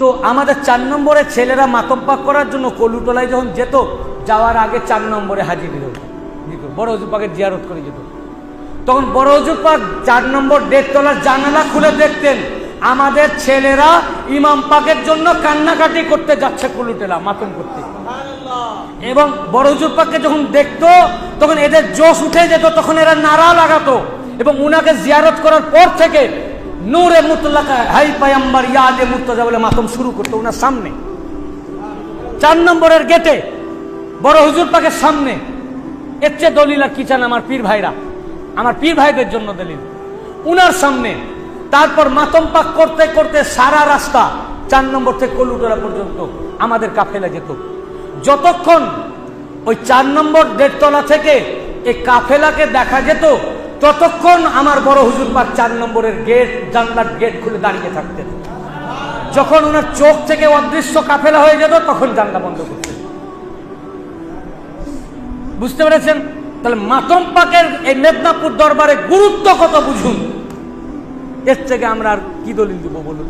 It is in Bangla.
তো আমাদের চার নম্বরে ছেলেরা মাতম পাক করার জন্য কলুতলায় যখন যেত যাওয়ার আগে চার নম্বরে হাজির দিত। বড় হজুর পাকের জিয়ারত করে যেত। তখন বড় হজুর পাক চার নম্বর দেড়তলার জানালা খুলে দেখতেন আমাদের ছেলেরা ইমাম পাকের জন্য কান্নাকাটি করতে যাচ্ছে কলুটেলা মাতম করতে। এবং বড় হুজুর পাককে যখন দেখতো তখন এদের জোশ উঠে যেত তখন এরা নারা লাগাতো। এবং উনাকে জিয়ারত করার পর থেকে নূরে মুতলাকা হাই পায়াম্বার ইয়াদে মুর্তজা বলে মাতম শুরু করতো উনার সামনে। চার নম্বরের গেটে, বড় হুজুর পাকের সামনে। এর চেয়ে দলিল আর কি চান আমার পীর ভাইরা? আমার পীর ভাইদের জন্য দলিল। উনার সামনে, তারপর মাতম পাক করতে করতে সারা রাস্তা চার নম্বর থেকে কলুটোলা পর্যন্ত আমাদের কাফেলা যেত। যতক্ষণ ওই চার নম্বর দেড়তলা থেকে এই কাফেলাকে দেখা যেত ততক্ষণ আমার বড় হুজুর পাক চার নম্বরের গেট, জানলার গেট খুলে দাঁড়িয়ে থাকতেন। যখন ওনার চোখ থেকে অদৃশ্য কাফেলা হয়ে যেত, তখন জানলা বন্ধ করতেন। বুঝতে পেরেছেন? তাহলে মাতম পাকের এই মেদিনীপুর দরবারে গুরুত্ব কত বুঝুন? এর থেকে আমরা আর কি দলিল দিব বলুন?